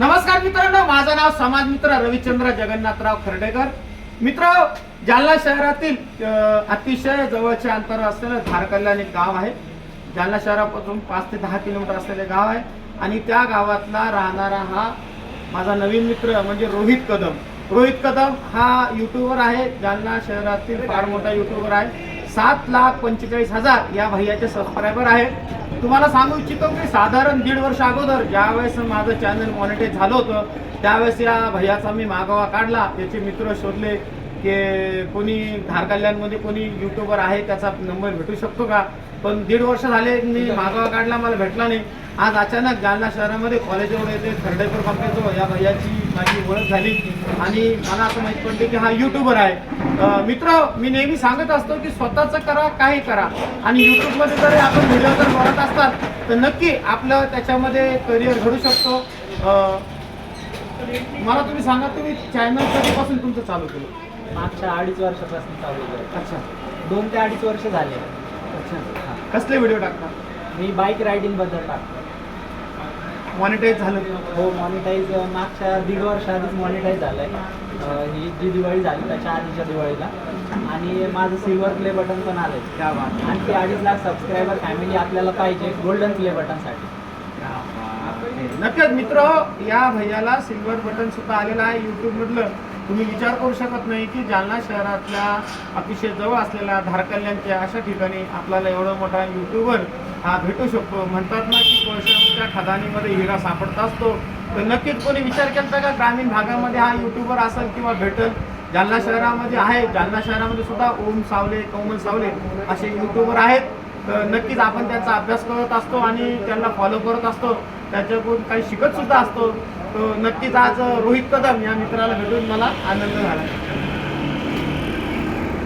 नमस्कार मित्रांनो माझं नाव समाज मित्र रविचंद्र जगन्नाथराव खर्डेकर. मित्र जालना शहरातील अतिशय जवळचे अंतर असलेलं धारकल्याण एक गाव आहे. जालना शहरापासून पाच ते दहा किलोमीटर असलेले गाव आहे. आणि त्या गावातला राहणारा हा माझा नवीन मित्र म्हणजे रोहित कदम. रोहित कदम हा युट्यूबर आहे. जालना शहरातील फार मोठा युट्यूबर आहे. सात लाख पंचेचाळीस हजार या भैयाचे सबस्क्रायबर आहे. तुम्हाला सांगू इच्छितो की साधारण दीड वर्ष अगोदर ज्यावेळेस माझं चॅनल मॉनिटाईज झालं होतं त्यावेळेस या भैयाचा मी मागोवा काढला. त्याचे मित्र शोधले की कोणी धारकल्याणमध्ये कोणी युट्यूबर आहे त्याचा नंबर भेटू शकतो का? पण दीड वर्ष झाले मी मागोवा काढला मला भेटला नाही. आज अचानक जालना शहरामध्ये कॉलेजवर येते खर्डेकर कंपनीजवळ या भैयाची माझी ओळख झाली. आणि मला असं माहीत पडले की हा युट्यूबर आहे. मित्र मी नेहमी सांगत असतो की स्वतःचं करा काही करा. आणि युट्यूबमध्ये जर आपण व्हिडिओ जर बनवत असतात तर नक्की आपलं त्याच्यामध्ये करिअर घडू शकतो. मला तुम्ही सांगा तुम्ही चॅनल कधीपासून तुमचं चालू केलं? मागच्या अडीच वर्षापासून चालू आहे अच्छा. दोन ते अडीच वर्ष झाले. अच्छा. कसले व्हिडिओ टाकता? मी बाईक रायडिंगबद्दल टाकतो. मॉनिटाईज झालं. हो मॉनिटाईज मागच्या दीड वर्ष आधीच मॉनिटाईज झालंय. अं, ही जी दिवाळी झाली त्याच्या आधीच्या दिवाळीला. आणि माझं सिल्वर प्ले बटन पण आलंय. क्या बात. आणखी अडीच लाख सबस्क्रायबर फॅमिली आपल्याला पाहिजे गोल्डन प्ले बटनसाठी नक्कीच मित्र या भैयाला सिल्वर बटन सुद्धा आलेलं आहे युट्यूब मधलं. तुम्ही विचार करू शकत नाही की जालना शहरातल्या अतिशय जवळ असलेल्या धारकल्यांच्या अशा ठिकाणी आपल्याला एवढा मोठा युट्यूबर हा भेटू शकतो. म्हणतात ना की खदानीमध्ये हिरा सापडत असतो तर नक्कीच कोणी विचार केला का ग्रामीण भागामध्ये हा युट्यूबर असेल किंवा भेटेल? जालना शहरामध्ये आहे. जालना शहरामध्ये सुद्धा ओम सावले कोमल सावले असे युट्यूबर आहेत. तर नक्कीच आपण त्यांचा अभ्यास करत असतो आणि त्यांना फॉलो करत असतो. त्याच्याकडून काही शिकत सुद्धा असतो. तर नक्कीच आज रोहित कदम या मित्राला भेटून मला आनंद झाला.